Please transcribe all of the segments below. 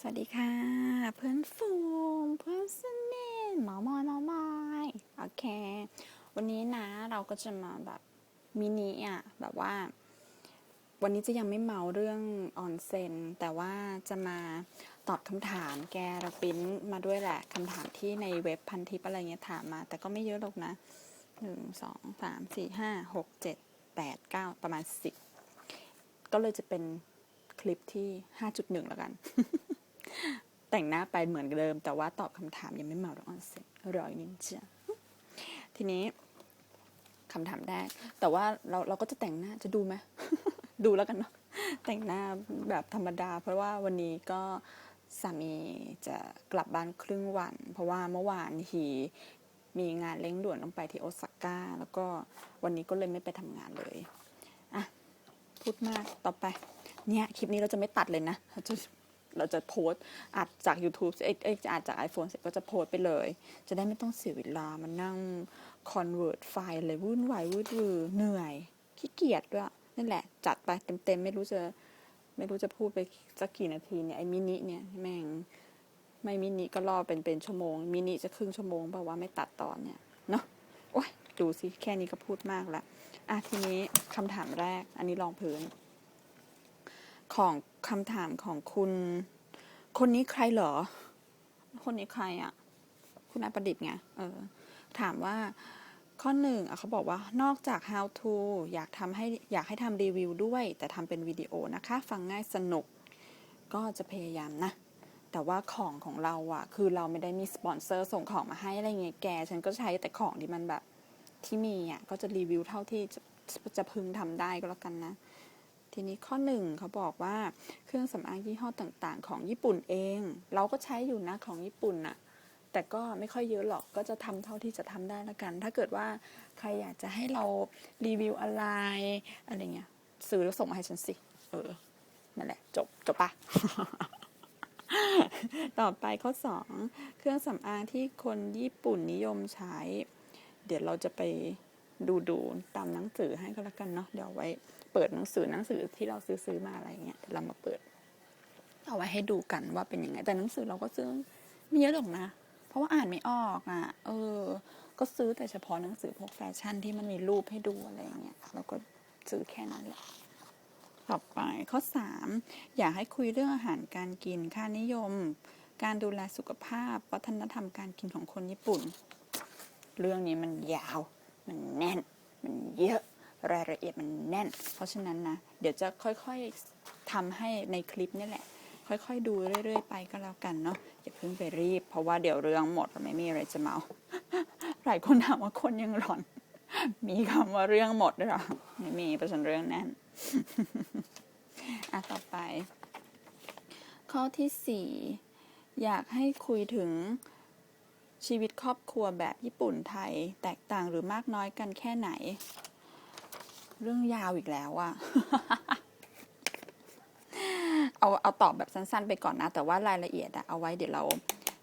สวัสดีค่ะ เพื่อนฟูงเพื่อนสนิทหมอมอยหมอมอยโอเค วันนี้นะเราก็จะมาแบบมินิอะแบบว่า วันนี้จะยังไม่เมาเรื่องออนเซนแต่ว่าจะมาตอบคำถามแกเราปริ้นมาด้วยแหละคำถามที่ในเว็บพันทิปอะไรเงี้ยถามมา แต่ก็ไม่เยอะหรอกนะหนึ่งสองสามสี่ห้าหกเจ็ดแปดเก้าประมาณสิบก็เลยจะเป็นคลิปที่ห้าจุดหนึ่งแล้วกัน แต่งหน้าไปเหมือนเดิม แต่ว่าตอบคำถามยังไม่เมารอกออนเซ็นรอยนิดจ้ะทีนี้คำถามแรกแต่ว่าเราเราก็จะแต่งหน้าจะดูไหมดูแล้วกันเนาะแต่งหน้าแบบธรรมดา เพราะว่าวันนี้ก็สามีจะกลับบ้านครึ่งวัน เพราะว่าเมื่อวานทีมีงานเร่งด่วนต้องไปที่โอซาก้า แล้วก็วันนี้ก็เลยไม่ไปทำงานเลย อะ พูดมากต่อไป เนี่ย คลิปนี้เราจะไม่ตัดเลยนะ เราจะ เราจะโพส์อัดจาก YouTube เอ้ยเอ้ยอัดจาก iPhone เสร็จก็จะโพส์ไปเลย จะได้ไม่ต้องเสียเวลามานั่ง convert ไฟล์อะไรวุ่นวายวุ่นวือเหนื่อยขี้เกียจด้วยนั่นแหละ จัดไปเต็มๆ ไม่รู้จะไม่รู้จะพูดไปสักกี่นาทีเนี่ยไอ้มินิเนี่ยแม่งไม่มินิก็รอเป็นเป็นชั่วโมง มินิจะครึ่งชั่วโมงเพราะว่าไม่ตัดตอนเนี่ยเนาะโอ้ยดูสิแค่นี้ก็พูดมากละอะทีนี้คำถามแรก อันนี้ลองพื้น ของคำถามของคุณ คนนี้ใครเหรอ คนนี้ใครอะ่ะ คุณนายประดิษฐ์ไง เออ ถามว่าข้อหนึ่งเขาบอกว่านอกจาก how to อยากทำให้อยากให้ทำรีวิวด้วย แต่ทำเป็นวิดีโอนะคะ ฟังง่ายสนุก ก็จะพยายามนะ แต่ว่าของของเราอะคือเราไม่ได้มีสปอนเซอร์ส่งของมาให้อะไรเงี้ยแก ฉันก็ใช้แต่ของที่มันแบบที่มีอะก็จะรีวิวเท่าที่จะจะพึงทำได้ก็แล้วกันนะ ทีนี้ข้อหนึ่งเขาบอกว่าเครื่องสำอางยี่ห้อต่างๆ ของญี่ปุ่นเอง เราก็ใช้อยู่นะของญี่ปุ่นน่ะแต่ก็ไม่ค่อยเยอะหรอกก็จะทำเท่าที่จะทำได้ละกัน ถ้าเกิดว่าใครอยากจะให้เรารีวิวอะไรอะไรเงี้ยซื้อแล้วส่งมาให้ฉันสิ เออ นั่นแหละ จบ จบปะต่อไปข้อสองเครื่องสำอางที่คนญี่ปุ่นนิยมใช้ เดี๋ยวเราจะไป ดูดูตามหนังสือให้ก็แล้วกันเนาะเดี๋ยวไว้เปิดหนังสือหนังสือที่เราซื้อซื้อมาอะไรเงี้ยเดี๋ยวเรามาเปิด เอาไว้ให้ดูกันว่าเป็นยังไง แต่หนังสือเราก็ซื้อไม่เยอะหรอกนะ เพราะว่าอ่านไม่ออกอะ เออ ก็ซื้อแต่เฉพาะหนังสือพวกแฟชั่นที่มันมีรูปให้ดูอะไรเงี้ยเราก็ซื้อแค่นั้นแหละต่อไปข้อ 3 อยากให้คุยเรื่องอาหารการกินค่านิยม การดูแลสุขภาพ วัฒนธรรมการกินของคนญี่ปุ่น เรื่องนี้มันยาว มันแน่น มันเยอะรายละเอียดมันแน่น เพราะฉะนั้นนะ เดี๋ยวจะค่อยๆทำให้ในคลิปนี่แหละ ค่อยๆดูเรื่อย ๆ ไปก็แล้วกันเนาะอย่าเพิ่งไปรีบ เพราะว่าเดี๋ยวเรื่องหมดเราไม่มีอะไรจะเมาหลายคนถามว่าคนยังหลอน มีคำว่าเรื่องหมดด้วยหรอไม่มีเพราะฉันเรื่องแน่นอะต่อไป ข้อที่สี่อยากให้คุยถึง ชีวิตครอบครัวแบบญี่ปุ่นไทยแตกต่างหรือมากน้อยกันแค่ไหน เรื่องยาวอีกแล้วอะเอาเอาตอบแบบสั้นๆไปก่อนนะ แต่ว่ารายละเอียดอะเอาไว้เดี๋ยวเรา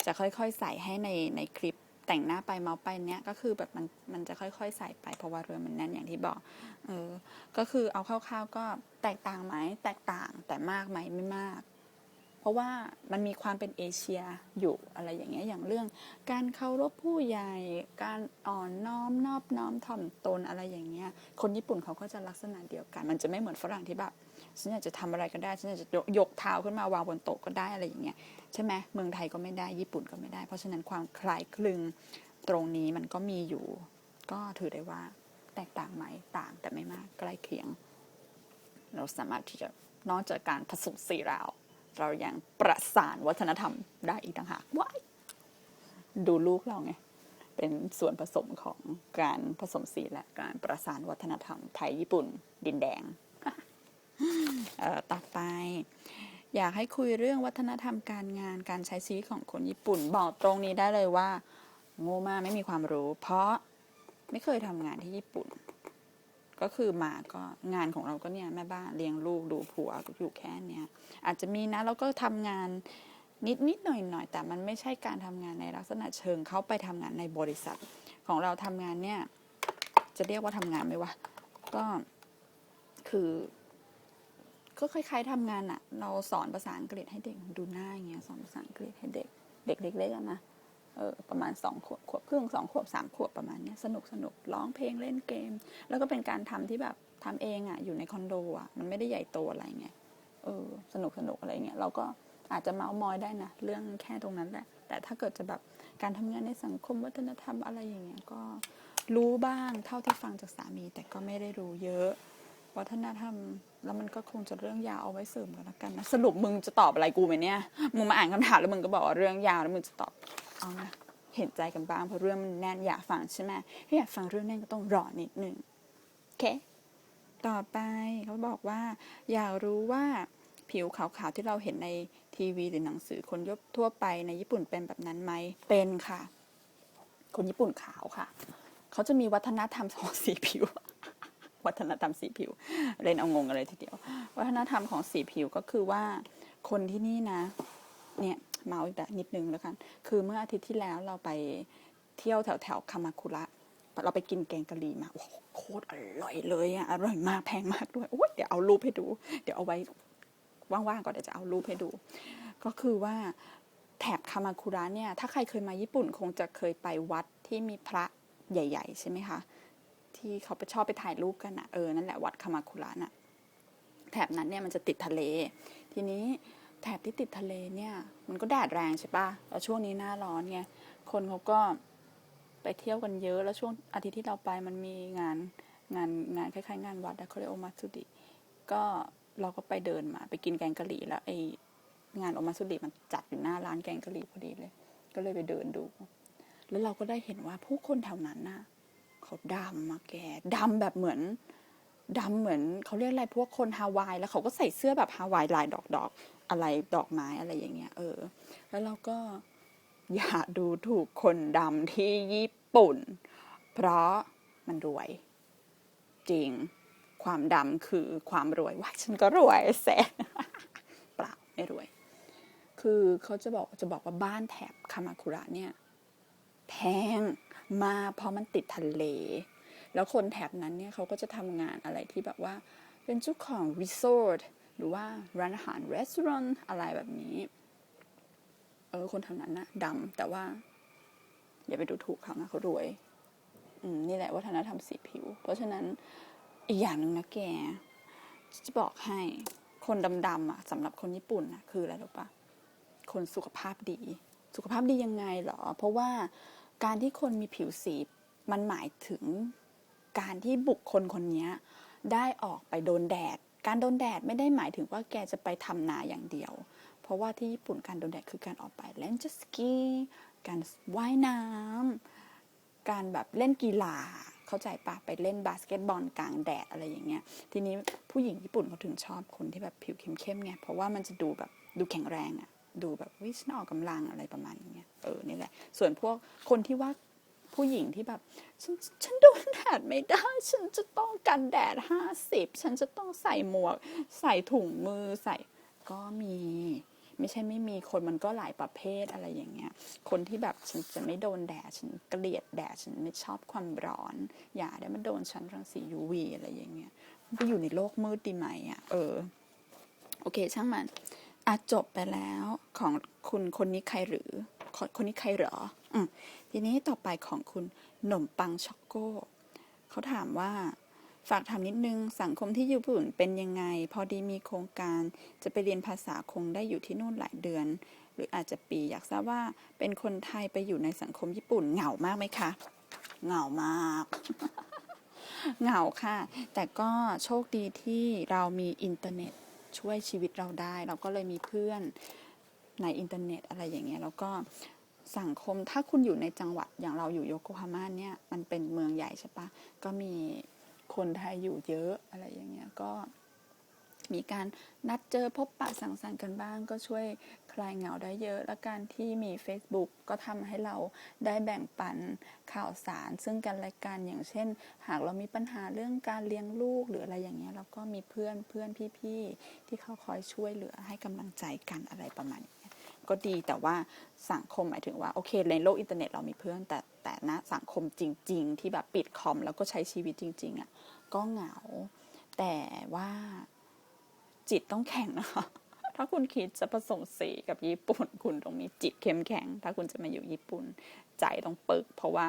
จะค่อยๆ ใส่ให้ในในคลิปแต่งหน้าไปเมาไปเนี้ยก็คือแบบมันมันจะค่อยๆ ใส่ไปเพราะว่าเรือมันแน่นอย่างที่บอก เออ ก็คือเอาคร่าวๆก็แตกต่างไหมแตกต่างแต่มากไหมไม่มาก เพราะว่ามันมีความเป็นเอเชียอยู่อะไรอย่างเงี้ยอย่างเรื่อง การเคารพผู้ใหญ่ การอ่อนน้อมนอบน้อมถ่อมตนอะไรอย่างเงี้ยคนญี่ปุ่นเขาก็จะลักษณะเดียวกัน มันจะไม่เหมือนฝรั่งที่แบบฉันอยากจะทำอะไรก็ได้ฉันอยากจะยกยกเท้าขึ้นมาวางบนโต๊ะก็ได้อะไรอย่างเงี้ยใช่ไหมเมืองไทยก็ไม่ได้ญี่ปุ่นก็ไม่ได้ เพราะฉะนั้นความคล้ายคลึงตรงนี้มันก็มีอยู่ ก็ถือได้ว่าแตกต่างไหมต่างแต่ไม่มากใกล้เคียง เราสามารถที่จะนอกจากการผสมสีเรา เรายังประสานวัฒนธรรมได้อีกต่างหากว้ายดูลูกเราไง เป็นส่วนผสมของการผสมสีและการประสานวัฒนธรรมไทยญี่ปุ่น ดินแดงเอ่อต่อไป อยากให้คุยเรื่องวัฒนธรรมการงานการใช้ชีวิตของคนญี่ปุ่น บอกตรงนี้ได้เลยว่า โง่มากไม่มีความรู้ เพราะไม่เคยทำงานที่ญี่ปุ่น ก็คือมาก็งานของเราก็เนี่ยแม่บ้านเลี้ยงลูกดูผัวก็อยู่แค่เนี้ยอาจจะมีนะแล้วก็ทำงานนิดนิดหน่อยหน่อยแต่มันไม่ใช่การทำงานในลักษณะเชิงเข้าไปทำงานในบริษัท ของเราทำงานเนี่ย จะเรียกว่าทำงานไหมวะก็คือก็คล้ายๆทำงานอะเราสอนภาษาอังกฤษให้เด็กดูหน้าอย่างเงี้ยสอนภาษาอังกฤษให้เด็ก เด็กเล็กๆนะ เออประมาณสองขวบขวบครึ่งสองขวบสามขวบประมาณเนี้ยสนุกสนุกร้องเพลงเล่นเกม แล้วก็เป็นการทำที่แบบทำเองอะอยู่ในคอนโดอะมันไม่ได้ใหญ่โตอะไรเงี้ยเออสนุกสนุกอะไรเงี้ยเราก็อาจจะเมาส์มอยได้นะเรื่องแค่ตรงนั้นแหละแต่ถ้าเกิดจะแบบการทำงานในสังคมวัฒนธรรมอะไรอย่างเงี้ยก็รู้บ้างเท่าที่ฟังจากสามี แต่ก็ไม่ได้รู้เยอะ วัฒนธรรมแล้วมันก็คงจะเรื่องยาวเอาไว้เสริมกันแล้วกันนะสรุปมึงจะตอบอะไรกูไหมเนี่ยมึงมาอ่านคำถามแล้วมึงก็บอกว่าเรื่องยาวแล้วมึงจะตอบ เอานะเห็นใจกันบ้างเพราะเรื่องมันแน่นอยากฟังใช่ไหมถ้าอยากฟังเรื่องแน่นก็ต้องรอนิดหนึ่งโอเคต่อไปเขาบอกว่า อยากรู้ว่าผิวขาวๆที่เราเห็นในทีวีหรือหนังสือคนยบทั่วไปในญี่ปุ่นเป็นแบบนั้นไหมเป็นค่ะ คนญี่ปุ่นขาวค่ะ เขาจะมีวัฒนธรรมของสีผิว วัฒนธรรมสีผิว เล่นเอางงกันเลยทีเดียว วัฒนธรรมของสีผิวก็คือว่า คนที่นี่นะ เนี่ย เมาอีกแต่นิดนึงแล้วกัน คือเมื่ออาทิตย์ที่แล้วเราไปเที่ยวแถวแถวคามาคุระ เราไปกินแกงกะหรี่มา โอ้โคตรอร่อยเลยอะ อร่อยมากแพงมากด้วย โอ้ยเดี๋ยวเอารูปให้ดู เดี๋ยวเอาไว้ว่างๆก่อนเดี๋ยวจะเอารูปให้ดู ก็คือว่าแถบคามาคุระเนี่ย ถ้าใครเคยมาญี่ปุ่นคงจะเคยไปวัดที่มีพระใหญ่ ๆ ใช่ไหมคะ ที่เขาไปชอบไปถ่ายรูปกันอะเออ นั่นแหละวัดคามาคุระน่ะ แถบนั้นเนี่ยมันจะติดทะเล ทีนี้ แถบที่ติดทะเลเนี่ย มันก็แดดแรงใช่ปะแล้วช่วงนี้หน้าร้อนไง คนเขาก็ไปเที่ยวกันเยอะ แล้วช่วงอาทิตย์ที่เราไปมันมีงานงานงานคล้ายๆ งานวัดอะเขาเรียกโอมาสุดิ ก็เราก็ไปเดินมา ไปกินแกงกะหรี่แล้วไองานโอมาสุดิมันจัดอยู่หน้าร้านแกงกะหรี่พอดีเลย ก็เลยไปเดินดู แล้วเราก็ได้เห็นว่าผู้คนแถวนั้นน่ะเขาดำมาแกดำแบบเหมือนดำเหมือนเขาเรียกอะไรพวกคนฮาวายแล้วเขาก็ใส่เสื้อแบบฮาวายลายดอก อะไรดอกไม้อะไรอย่างเงี้ยเออ แล้วเราก็อย่าดูถูกคนดำที่ญี่ปุ่น เพราะมันรวย จริงความดำคือความรวยว่าฉันก็รวยแสนเปล่าไม่รวย คือเขาจะบอกจะบอกว่าบ้านแถบคามาคุระเนี่ยแพงมากเพราะมันติดทะเล แล้วคนแถบนั้นเนี่ยเขาก็จะทำงานอะไรที่แบบว่าเป็นเจ้าของรีสอร์ท หรือว่าร้านอาหารรีสอร์ทอะไรแบบนี้เออคนแถวนั้นนะดำแต่ว่า อย่าไปดูถูกเขานะเขารวย อืมนี่แหละวัฒนธรรมสีผิว เพราะฉะนั้นอีกอย่างหนึ่งนะแก จะบอกให้คนดำๆอะสำหรับคนญี่ปุ่นนะคืออะไรรู้ปะคนสุขภาพดี สุขภาพดียังไงเหรอ เพราะว่าการที่คนมีผิวสีมันหมายถึงการที่บุคคลคนนี้ได้ออกไปโดนแดด การโดนแดดไม่ได้หมายถึงว่าแกจะไปทำนาอย่างเดียว เพราะว่าที่ญี่ปุ่นการโดนแดดคือการออกไปเล่นเจ็ตสกี การว่ายน้ำการแบบเล่นกีฬา เข้าใจปะไปเล่นบาสเกตบอลกลางแดดอะไรอย่างเงี้ย ทีนี้ผู้หญิงญี่ปุ่นเขาถึงชอบคนที่แบบผิวเข้มๆไง เพราะว่ามันจะดูแบบดูแข็งแรงอะดูแบบวิชนออกกำลังอะไรประมาณนี้ยเออนี่แหละ ส่วนพวกคนที่ว่า ผู้หญิงที่แบบฉันฉันโดนแดดไม่ได้ ฉันจะต้องกันแดดห้าสิบฉันจะต้องใส่หมวก ใส่ถุงมือใส่ก็มี ไม่ใช่ไม่มีคนมันก็หลายประเภทอะไรอย่างเงี้ย คนที่แบบฉันจะไม่โดนแดดฉันเกลียดแดดฉันไม่ชอบความร้อน อย่าได้มาโดนฉันรังสี UV อะไรอย่างเงี้ยไปอยู่ในโลกมืดดีไหมอะเออโอเคช่างมันอะจบไปแล้วของคุณคนนี้ใครหรือคนคนนี้ใครเหรอ อืมทีนี้ต่อไปของคุณหนมปังช็อกโก้เขาถามว่าฝากถามนิดนึงสังคมที่ญี่ปุ่นเป็นยังไง พอดีมีโครงการจะไปเรียนภาษาคงได้อยู่ที่นู่นหลายเดือน หรืออาจจะปีอยากทราบว่าเป็นคนไทยไปอยู่ในสังคมญี่ปุ่นเหงามากไหมคะเหงามากเหงาค่ะ แต่ก็โชคดีที่เรามีอินเทอร์เน็ตช่วยชีวิตเราได้ เราก็เลยมีเพื่อนในอินเทอร์เน็ตอะไรอย่างเงี้ยแล้วก็ สังคมถ้าคุณอยู่ในจังหวัดอย่างเราอยู่โยโกฮาม่าเนี่ยมันเป็นเมืองใหญ่ใช่ปะก็มีคนไทยอยู่เยอะอะไรอย่างเงี้ยก็มีการนัดเจอพบปะสังสรรค์กันบ้าง ก็ช่วยคลายเหงาได้เยอะ และการที่มี Facebook ก็ทำให้เราได้แบ่งปันข่าวสาร ซึ่งกันและกันอย่างเช่น หากเรามีปัญหาเรื่องการเลี้ยงลูกหรืออะไรอย่างเงี้ยเราก็มีเพื่อนเพื่อนพี่ๆที่เขาคอยช่วยเหลือให้กำลังใจกันอะไรประมาณนี้ ก็ดีแต่ว่าสังคมหมายถึงว่าโอเคในโลกอินเทอร์เน็ตเรามีเพื่อน แต่แต่นะสังคมจริง ๆ ที่แบบปิดคอมแล้วก็ใช้ชีวิตจริง ๆอะ่ะก็เหงา แต่ว่าจิตต้องแข็งนะคะถ้าคุณคิดจะผสมสีกับญี่ปุ่น คุณต้องมีจิตเข้มแข็ง ถ้าคุณจะมาอยู่ญี่ปุ่น ใจต้องปึก เพราะว่า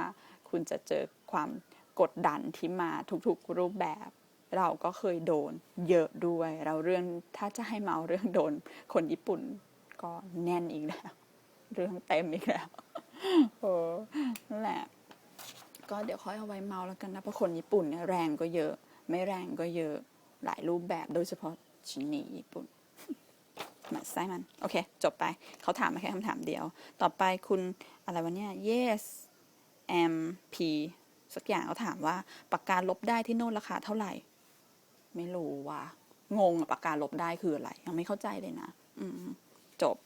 คุณจะเจอความกดดันที่มาทุกๆรูปแบบ เราก็เคยโดนเยอะด้วย เราเรื่องถ้าจะให้เมาเรื่องโดนคนญี่ปุ่น ก็แน่นอีกแล้ว เรื่องเต็มอีกแล้วโอ้นั่นแหละ ก็เดี๋ยวค่อยเอาไว้เมาแล้วกันนะ เพราะคนญี่ปุ่นเนี่ยแรงก็เยอะ ไม่แรงก็เยอะ หลายรูปแบบโดยเฉพาะชินีญี่ปุ่นมาไส้มัน โอเค จบไป เขาถามมาแค่คำถามเดียว ต่อไปคุณอะไรวะเนี่ย yes m p สักอย่างเขาถามว่าปากกาลบได้ที่โน่นราคาเท่าไหร่ ไม่รู้ว่างงอะปากกาลบได้คืออะไร ยังไม่เข้าใจเลยนะ อืม จบ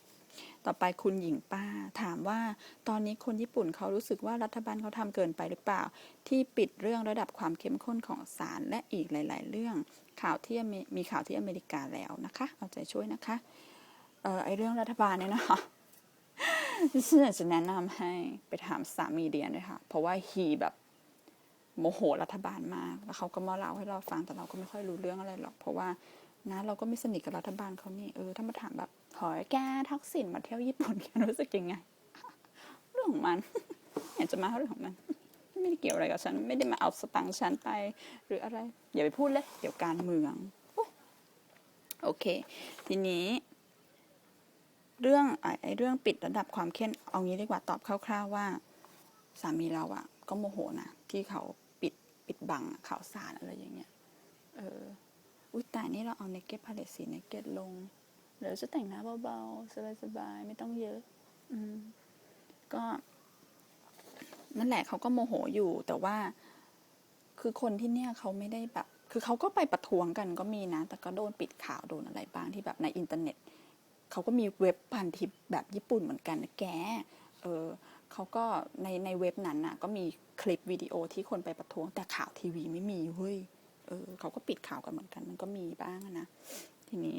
ต่อไปคุณหญิงป้าถามว่า ตอนนี้คนญี่ปุ่นเขารู้สึกว่ารัฐบาลเขาทำเกินไปหรือเปล่า ที่ปิดเรื่องระดับความเข้มข้นของสารและอีกหลาย ๆ เรื่องข่าวที่มีข่าวที่อเมริกาแล้วนะคะ เอาใจช่วยนะคะเออไอเรื่องรัฐบาลเนี่ยนะคะฉันอยากจะแนะนำให้ไปถามสามีเดียนเลยค่ะ เพราะว่าฮีแบบโมโหรัฐบาลมาก แล้วเขาก็มาเล่าให้เราฟังแต่เราก็ไม่ค่อยรู้เรื่องอะไรหรอก เพราะว่านะเราก็ไม่สนิทกับรัฐบาลเขานี่เออถ้ามาถามแบบ หอแกทักษิณมาเที่ยวญี่ปุ่นแกรู้สึกยังไง เรื่องของมันอยากจะมาเรื่องของมัน ไม่ได้เกี่ยวอะไรกับฉัน ไม่ได้มาเอาสตังค์ฉันไป หรืออะไร อย่าไปพูดเลย เดี๋ยวการเมือง โอเค ทีนี้ เรื่องไอ้ไอเรื่องปิดระดับความเข้มเอางี้ดีกว่าตอบคร่าว ๆว่า สามีเราอะก็โมโหนะที่เขาปิดปิดบังข่าวสารอะไรอย่างเงี้ย เออ อุ้ยแต่นี่เราเอาเนกเก็ตพาเลตสีเนกเก็ตลง เดี๋ยวจะแต่งหน้าเบาๆ สบายๆ ไม่ต้องเยอะ อืม ก็ นั่นแหละเขาก็โมโหอยู่แต่ว่า คือคนที่เนี่ยเขาไม่ได้แบบ คือเขาก็ไปประท้วงกันก็มีนะ แต่ก็โดนปิดข่าวโดนอะไรบ้างที่แบบในอินเทอร์เน็ตเขาก็มีเว็บพันทิปแบบญี่ปุ่นเหมือนกันนะแก เออเขาก็ในในเว็บนั้นน่ะ ก็มีคลิปวิดีโอที่คนไปประท้วง แต่ข่าวทีวีไม่มีเว้ย เออเขาก็ปิดข่าวกันเหมือนกัน มันก็มีบ้างนะ ทีนี้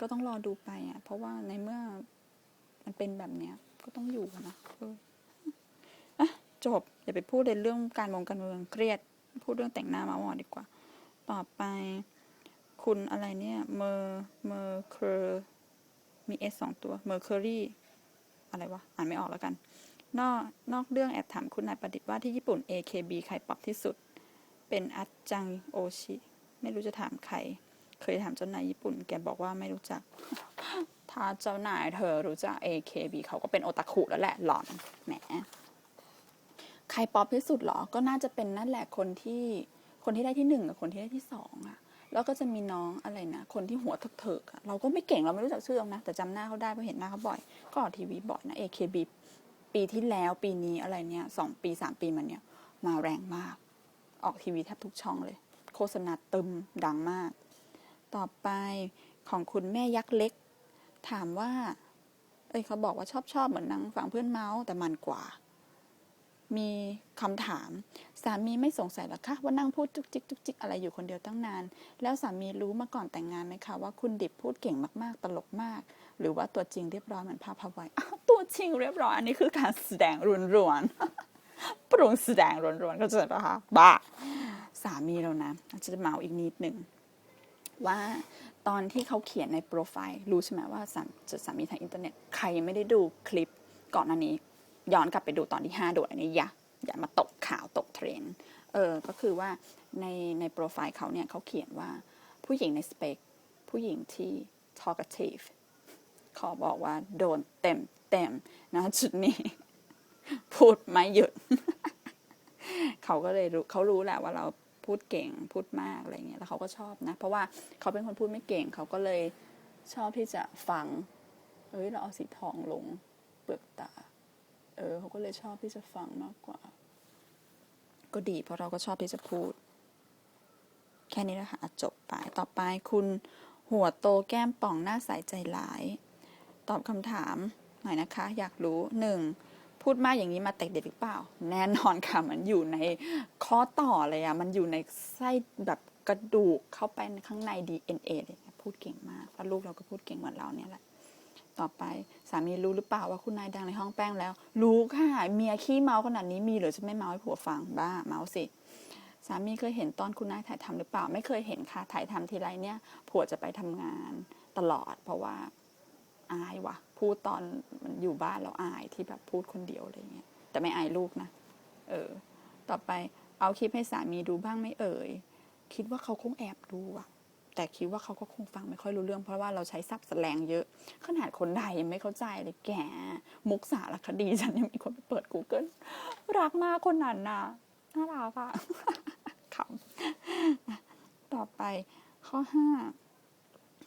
ก็ต้องรอดูไปอะ เพราะว่าในเมื่อมันเป็นแบบเนี้ย ก็ต้องอยู่นะเอออะจบอย่าไปพูดในเรื่องการมองการเมืองเครียด พูดเรื่องแต่งหน้ามาหมอดีกว่า ต่อไป คุณอะไรเนี่ยเมอร์เมอร์เคอร์มีเอสสองตัวเมอร์เคอรี่อะไรวะ อ่านไม่ออกแล้วกัน นอกนอกเรื่องแอบถามคุณนายประดิษฐ์ว่าที่ญี่ปุ่น AKB ใครป๊อปที่สุด เป็นอัจจังโอชิ ไม่รู้จะถามใคร เคยถามเจ้านายญี่ปุ่น แกบอกว่าไม่รู้จัก ถ้าเจ้านายเธอรู้จัก AKB เขาก็เป็นโอตาคุแล้วแหละหลอนแหมใครป๊อปที่สุดเหรอ ก็น่าจะเป็นนั่นแหละคนที่คนที่ได้ที่หนึ่งกับคนที่ได้ที่สองอะแล้วก็จะมีน้องอะไรนะ คนที่หัวเถิกๆเราก็ไม่เก่งเราไม่รู้จักชื่อหรอกนะ แต่จำหน้าเขาได้เพราะเห็นหน้าเขาบ่อย ก็ออกทีวีบ่อยนะ AKB ปีที่แล้วปีนี้อะไรเนี่ยสองปีสามปีมันเนี่ย มาแรงมาก ออกทีวีแทบทุกช่องเลย โฆษณาตึมดังมาก ต่อไปของคุณแม่ยักษ์เล็ก ถามว่า เอ้ยเขาบอกว่าชอบชอบเหมือนนางฝั่งเพื่อนเมาส์แต่มันกว่า มีคำถาม สามีไม่สงสัยหรอคะว่านั่งพูดจุกจิกจุกจิกอะไรอยู่คนเดียวตั้งนาน แล้วสามีรู้มาก่อนแต่งงานไหมคะว่าคุณดิบพูดเก่งมากๆ ตลกมาก หรือว่าตัวจริงเรียบร้อยเหมือนภาพพาไว้อ้าตัวจริงเรียบร้อยอันนี้คือการแสดงรวนปรุงแสดงรวนๆเข้าใจปะคะบ้าสามีเรานะอาจจะเมาอีกนิดหนึ่ง ว่าตอนที่เขาเขียนในโปรไฟล์รู้ใช่ไหมว่าสามจะสามีทางอินเทอร์เน็ตใครยังไม่ได้ดูคลิปก่อนหน้นี้ ย้อนกลับไปดูตอนที่5โดดอันนี้อย่าอย่ามาตกข่าวตกเทรนด์เออก็คือว่าในในโปรไฟล์เขาเนี่ยเขาเขียนว่าผู้หญิงในสเปคผู้หญิงที่ talkative ขอบอกว่าโดนเต็มเต็มนะจุดนี้ พูดไม่หยุด เขาก็เลยรู้เขารู้แหละว่าเรา พูดเก่งพูดมากอะไรเงี้ยแล้วเขาก็ชอบนะ เพราะว่าเขาเป็นคนพูดไม่เก่งเขาก็เลยชอบที่จะฟัง เอ้ยเราเอาสีทองลงเปลือกตา เออเขาก็เลยชอบที่จะฟังมากกว่า ก็ดี เพราะเราก็ชอบที่จะพูด แค่นี้แหละคะอะจบไปต่อไปคุณหัวโตแก้มป่องหน้าใสใจหลาย ตอบคำถามหน่อยนะคะ อยากรู้หนึ่ง พูดมากอย่างนี้มาแต่เด็กหรือเปล่า แน่นอนค่ะมันอยู่ในข้อต่อเลยอะมันอยู่ในไส้แบบกระดูกเข้าไปในข้างใน DNA เลยพูดเก่งมากแล้วลูกเราก็พูดเก่งเหมือนเราเนี่ยแหละต่อไปสามีรู้หรือเปล่าว่าคุณนายดังในห้องแป้งแล้ว รู้ค่ะเมียขี้เมาขนาดนี้มีหรือจะไม่เมาให้ผัวฟังบ้าเมาสิสามีเคยเห็นตอนคุณนายถ่ายทำหรือเปล่า ไม่เคยเห็นค่ะถ่ายทำทีไรเนี่ยผัวจะไปทำงานตลอด เพราะว่า อายว่ะ พูดตอนมันอยู่บ้านแล้วอายที่แบบพูดคนเดียวอะไรเงี้ยแต่ไม่อายลูกนะ เออ ต่อไปเอาคลิปให้สามีดูบ้างไหม่เอ่ย คิดว่าเขาคงแอบดูอะแต่คิดว่าเขาก็คงฟังไม่ค่อยรู้เรื่อง เพราะว่าเราใช้ศัพท์แสลงเยอะ ขนาดคนไทยยังไม่เข้าใจเลยแก มุกสารคดีฉันยังมีคนไปเปิด Google รักมากคนนั้นน่ะน่ารักอะขำต่อไปข้อห้า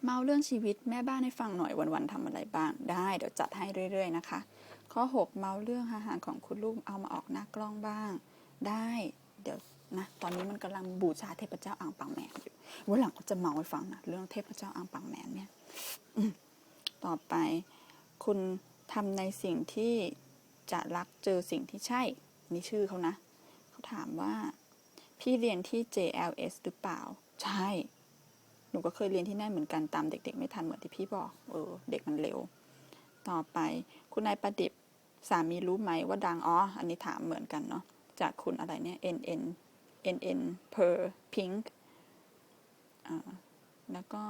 เมาเรื่องชีวิตแม่บ้านให้ฟังหน่อยวันๆทำอะไรบ้าง ได้เดี๋ยวจัดให้เรื่อย ๆ นะคะ ข้อ 6 เมาเรื่องอาหารของคุณลูกเอามาออกหน้ากล้องบ้าง ได้เดี๋ยวนะตอนนี้มันกำลังบูชาเทพเจ้าอ่างปังแมนอยู่วันหลังก็จะเมาให้ฟังนะเรื่องเทพเจ้าอ่างปังแมนเนี่ยต่อไป คุณทำในสิ่งที่จะรักเจอสิ่งที่ใช่นี่ชื่อเขานะเขาถามว่า พี่เรียนที่ JLS หรือเปล่า ใช่ หนูก็เคยเรียนที่นั่นเหมือนกันตามเด็ก ๆ ไม่ทันเหมือนที่พี่บอก เออ เด็กมันเร็ว ต่อไป คุณนายประดิษฐ์สามีรู้ไหมว่าดังอ๋ออันนี้ถามเหมือนกันเนาะจากคุณอะไรเนี่ย NN NN per pink อ่าแล้วก็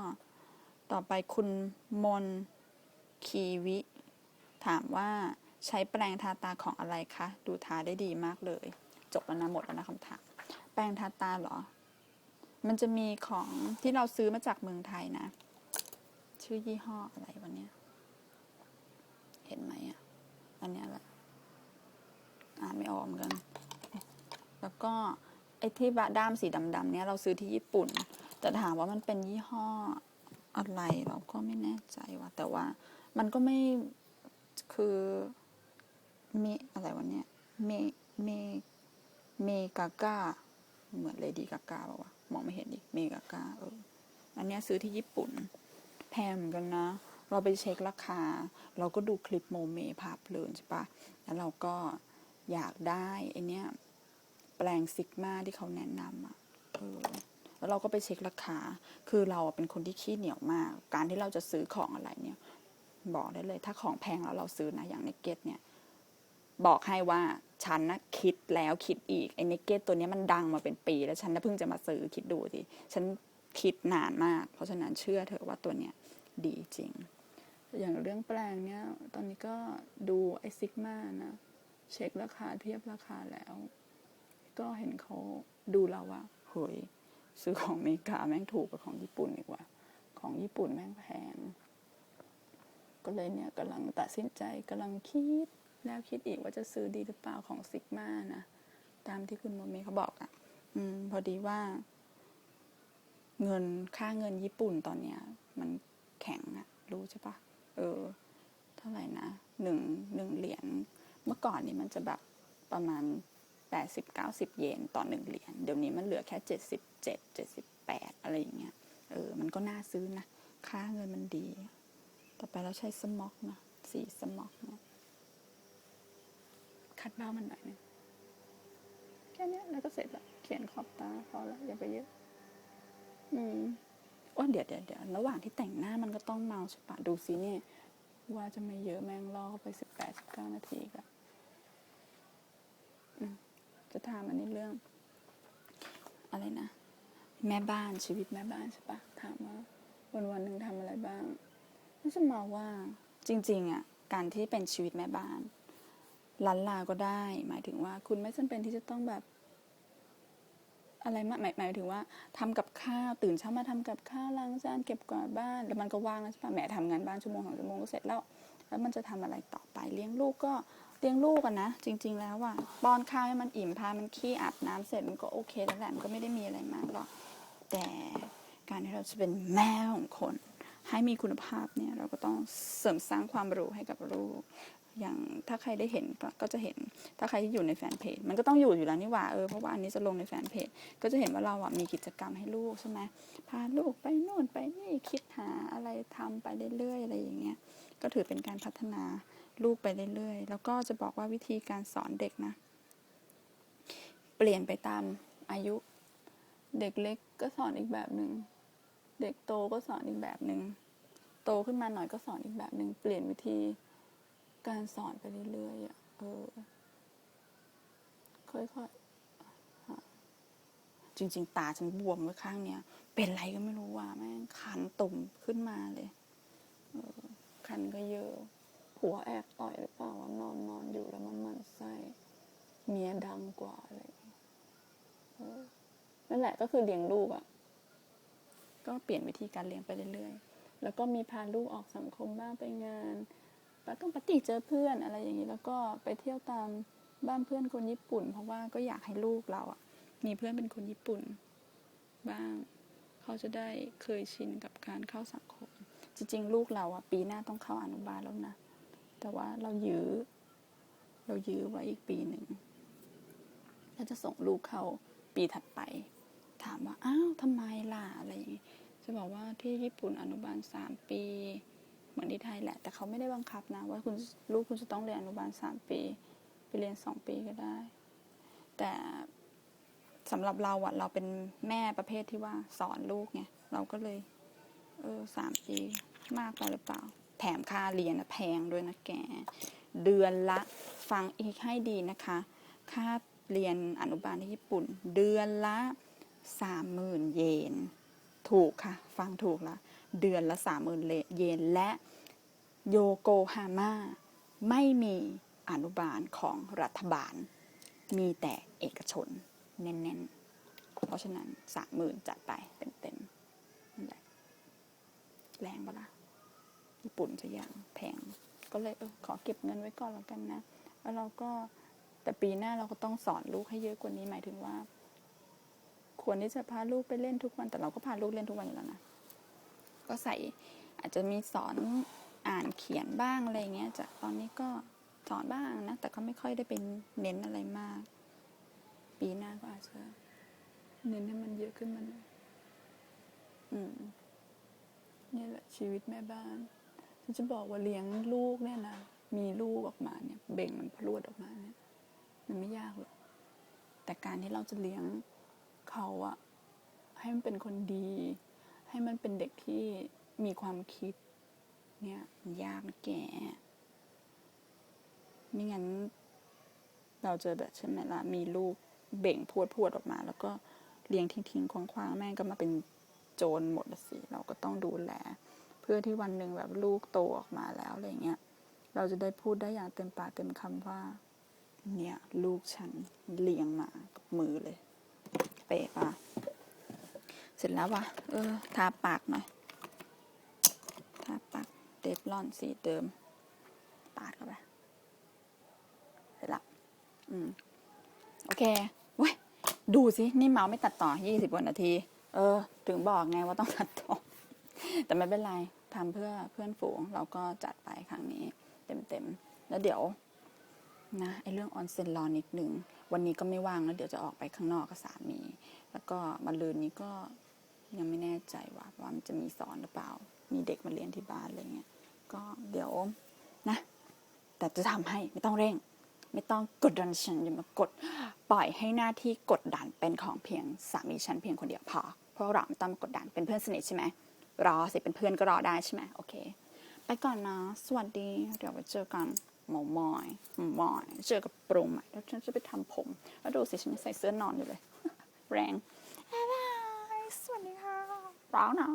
ต่อไปคุณมนคีวิ ถามว่าใช้แปรงทาตาของอะไรคะ ดูทาได้ดีมากเลย จบแล้วนะหมดแล้วนะคำถาม แปรงทาตาเหรอ มันจะมีของที่เราซื้อมาจากเมืองไทยนะ ชื่อยี่ห้ออะไรวันเนี้ยเห็นไหมอะ อันเนี้ยแหละ อ่านไม่ออกเหมือนกัน แล้วก็ไอ้ที่บะด้ามสีดำๆเนี้ยเราซื้อที่ญี่ปุ่น แต่ถามว่ามันเป็นยี่ห้ออะไรเราก็ไม่แน่ใจว่า แต่ว่ามันก็ไม่คือเมอะไรวะเนี่ยเมเมเมกากาเหมือนเลดี้กากาป่าวะ มองไม่เห็นดิเมกากาเอออันเนี้ยซื้อที่ญี่ปุ่น แพงเหมือนกันนะ เราไปเช็คราคา เราก็ดูคลิปโมเมภาพเพลินใช่ปะแล้วเราก็อยากได้ไอเนี้ยแปลงซิกมาที่เขาแนะนำอะเออแล้วเราก็ไปเช็คราคา คือเราเป็นคนที่ขี้เหนียวมาก การที่เราจะซื้อของอะไรเนี่ย บอกได้เลย ถ้าของแพงแล้วเราซื้อนะ อย่างเนกเก็ตเนี่ย บอกให้ว่า ฉันนะคิดแล้วคิดอีกไอ้เนกเก็ตตัวนี้มันดังมาเป็นปี แล้วฉันน่ะเพิ่งจะมาซื้อคิดดูสิฉันคิดนานมาก เพราะฉะนั้นเชื่อเถอะว่าตัวเนี้ยดีจริง อย่างเรื่องแปลงเนี่ยตอนนี้ก็ดูไอซิกมานะเช็คราคาเทียบราคาแล้ว ก็เห็นเขาดูเราว่าเฮ้ยซื้อของอเมริกาแม่งถูกกว่าของญี่ปุ่นอีกว่า ของญี่ปุ่นแม่งแพงก็เลยเนี่ยกำลังตัดสินใจกำลังคิด แล้วคิดอีกว่าจะซื้อดีหรือเปล่าของซิกมานะตามที่คุณโมเมเขาบอกอะ่ะ อืม พอดีว่า เงินค่าเงินญี่ปุ่นตอนเนี้ย มันแข็งอะรู้ใช่ปะเออ เท่าไหร่นะหนึ่งหนึ่งเหรียญเมื่อก่อนนี้มันจะแบบประมาณแปดสิบเก้าสิบเยนต่อหนึ่งเหรียญเดี๋ยวนี้มันเหลือแค่เจ็ดสิบเจ็ดเจ็ดสิบแปดอะไรอย่างเงี้ยเออ มันก็น่าซื้อนะ ค่าเงินมันดี ต่อไปเราใช้สม็อกนะสีสม็อกนะ คัดเบ้ามันหน่อยนึงแค่นี้แล้วก็เสร็จละเขียนขอบตาพอละอย่าไปเยอะ อืมโอ้เดี๋ยวเดี๋ยวเดี๋ยวระหว่างที่แต่งหน้ามันก็ต้องเมาใช่ปะดูซิเนี่ย ว่าจะไม่เยอะแม่งล่อเข้าไปสิบแปดสิบเก้านาทีกอะอืมจะถามอันนี้เรื่อง อะไรนะ แม่บ้านชีวิตแม่บ้านใช่ปะถามว่าวันวันหนึ่งทำอะไรบ้างไม่จะมาว่าจริง ๆอะการที่เป็นชีวิตแม่บ้าน ลันลาก็ได้ หมายถึงว่าคุณไม่จำเป็นที่จะต้องแบบ อะไรมากหมายหมายถึงว่าทำกับข้าวตื่นเช้ามาทำกับข้าวล้างจานเก็บกวาดบ้าน แล้วมันก็ว่างแล้วใช่ปะแหมทำงานบ้านชั่วโมงสองชั่วโมงก็เสร็จแล้ว แล้วมันจะทำอะไรต่อไปเลี้ยงลูกก็เลี้ยงลูกกันนะจริง ๆ แล้วอะป้อนข้าวให้มันอิ่มพามันขี้อาบน้ำเสร็จมันก็โอเคแล้วแหละมันก็ไม่ได้มีอะไรมากหรอกแต่การที่เราจะเป็นแม่ของคน ให้มีคุณภาพเนี่ยเราก็ต้องเสริมสร้างความรู้ให้กับลูกอย่างถ้าใครได้เห็นก็จะเห็นถ้าใครที่อยู่ในแฟนเพจมันก็ต้องอยู่อยู่แล้วนี่หว่าเออเพราะว่าอันนี้จะลงในแฟนเพจก็จะเห็นว่าเราอะมีกิจกรรมให้ลูกใช่ไหมพาลูกไปโน่นไปนี่คิดหาอะไรทำไปเรื่อยๆอะไรอย่างเงี้ยก็ถือเป็นการพัฒนาลูกไปเรื่อยๆแล้วก็จะบอกว่าวิธีการสอนเด็กนะ เปลี่ยนไปตามอายุ เด็กเล็กก็สอนอีกแบบหนึ่ง เด็กโตก็สอนอีกแบบหนึ่งโตขึ้นมาหน่อยก็สอนอีกแบบหนึ่งเปลี่ยนวิธีการสอนไปเรื่อยๆอะเออค่อยๆจริง ๆ ตาฉันบวมไว้ข้างเนี้ยเป็นไรก็ไม่รู้ว่าแม่งคันตุ่มขึ้นมาเลยเออคันก็เยอะผัวแอบต่อยหรือเปล่าว่านอนนอนอยู่แล้วมันมันไส้เมียดังกว่าอะไรอย่เงี้ยเออนั่นแหละก็คือเลี้ยงลูกอะ่ะ ก็เปลี่ยนวิธีการเลี้ยงไปเรื่อยๆ แล้วก็มีพาลูกออกสังคมบ้างไปงานปาต้องปาร์ตี้เจอเพื่อนอะไรอย่างนี้ แล้วก็ไปเที่ยวตามบ้านเพื่อนคนญี่ปุ่น เพราะว่าก็อยากให้ลูกเราอะ่ะมีเพื่อนเป็นคนญี่ปุ่น บ้าง เขาจะได้เคยชินกับการเข้าสังคม จริง ๆ ลูกเราอะปีหน้าต้องเข้าอนุบาลแล้วนะ แต่ว่าเรายื้อ เรายื้อไว้อีกปีหนึ่ง แล้วจะส่งลูกเข้าปีถัดไป ถามว่าอ้าวทำไมล่ะอะไรอย่างงี้จะบอกว่าที่ญี่ปุ่นอนุบาลสามปี เหมือนที่ไทยแหละ แต่เขาไม่ได้บังคับนะ ว่าคุณลูกคุณจะต้องเรียนอนุบาลสามปี ไปเรียนสองปีก็ได้ แต่สำหรับเราอะเราเป็นแม่ประเภทที่ว่าสอนลูกไงเราก็เลยเออสามปีมากไปหรือเปล่า แถมค่าเรียนอะแพงด้วยนะแก เดือนละฟังอีกให้ดีนะคะ ค่าเรียนอนุบาลที่ญี่ปุ่น เดือนละ สามหมื่นเยน ถูกค่ะ ฟังถูกละเดือนละสามหมื่นเยน และโยโกฮาม่าไม่มีอนุบาลของรัฐบาล มีแต่เอกชน แน่นๆ เพราะฉะนั้นสามหมื่นจัดไปเต็มๆนั่นแหละแรงปะล่ะญี่ปุ่นจะอย่างแพง ก็เลยเออขอเก็บเงินไว้ก่อนแล้วกันนะ แล้วเราก็แต่ปีหน้าเราก็ต้องสอนลูกให้เยอะกว่านี้หมายถึงว่า ควรที่จะพาลูกไปเล่นทุกวันแต่เราก็พาลูกเล่นทุกวันอยู่แล้วนะก็ใส่อาจจะมีสอนอ่านเขียนบ้างอะไรเงี้ยจากตอนนี้ก็สอนบ้างนะ แต่ก็ไม่ค่อยได้เป็นเน้นอะไรมาก ปีหน้าก็อาจจะเน้นให้มันเยอะขึ้นมาหน่อยอืมนี่แหละชีวิตแม่บ้านฉันจะบอกว่าเลี้ยงลูกเนี่ยนะมีลูกออกมาเนี่ย เบ่งมันพรวดออกมาเนี่ย มันไม่ยากหรอกแต่การที่เราจะเลี้ยง เขาอะให้มันเป็นคนดี ให้มันเป็นเด็กที่มีความคิด เนี่ยมันยากนะแกไม่งั้น เราเจอแบบใช่ไหมล่ะมีลูกเบ่งพวดพวดออกมา แล้วก็เลี้ยงทิ้งทิ้งๆคว้างๆแม่งก็มาเป็นโจรหมดอะสิเราก็ต้องดูแล เพื่อที่วันหนึ่งแบบลูกโตออกมาแล้วอะไรเงี้ยเราจะได้พูดได้อย่างเต็มปากเต็มคำว่า เนี่ย ลูกฉันเลี้ยงมากับมือเลย เปะปะเสร็จแล้ววะเออ ทาปากหน่อย ทาปากเดฟลอนสีเดิม ปาดเข้าไป เสร็จละอืม โอเคเว้ย ดูสิ นี่เมาส์ไม่ตัดต่อ20กว่านาที เออ ถึงบอกไงว่าต้องตัดต่อ แต่ไม่เป็นไรทำเพื่อเพื่อนฝูง เราก็จัดไปครั้งนี้ เต็มๆ แล้วเดี๋ยวนะไอเรื่องออนเซนรอนิดหนึ่ง วันนี้ก็ไม่ว่างแล้วเดี๋ยวจะออกไปข้างนอกกับสามี แล้วก็มาลืนนี้ก็ยังไม่แน่ใจว่าว่ามันจะมีสอนหรือเปล่า มีเด็กมาเรียนที่บ้านอะไรเงี้ย ก็เดี๋ยวนะ แต่จะทำให้ไม่ต้องเร่ง ไม่ต้องกดดันฉันอย่ามากด ปล่อยให้หน้าที่กดดันเป็นของเพียงสามีฉันเพียงคนเดียวพอ เพราะเราไม่ต้องมากดดันเป็นเพื่อนสนิทใช่ไหมรอสิเป็นเพื่อนก็รอได้ใช่ไหมโอเค ไปก่อนนะ สวัสดี เดี๋ยวไปเจอกันหมอมอยหมอมอย เจอกับปรุงใหม่แล้วฉันจะไปทำผม แล้วดูสิฉันใส่เสื้อนอนอยู่เลย แรงบ๊ายบายสวัสดีค่ะร้าวนะ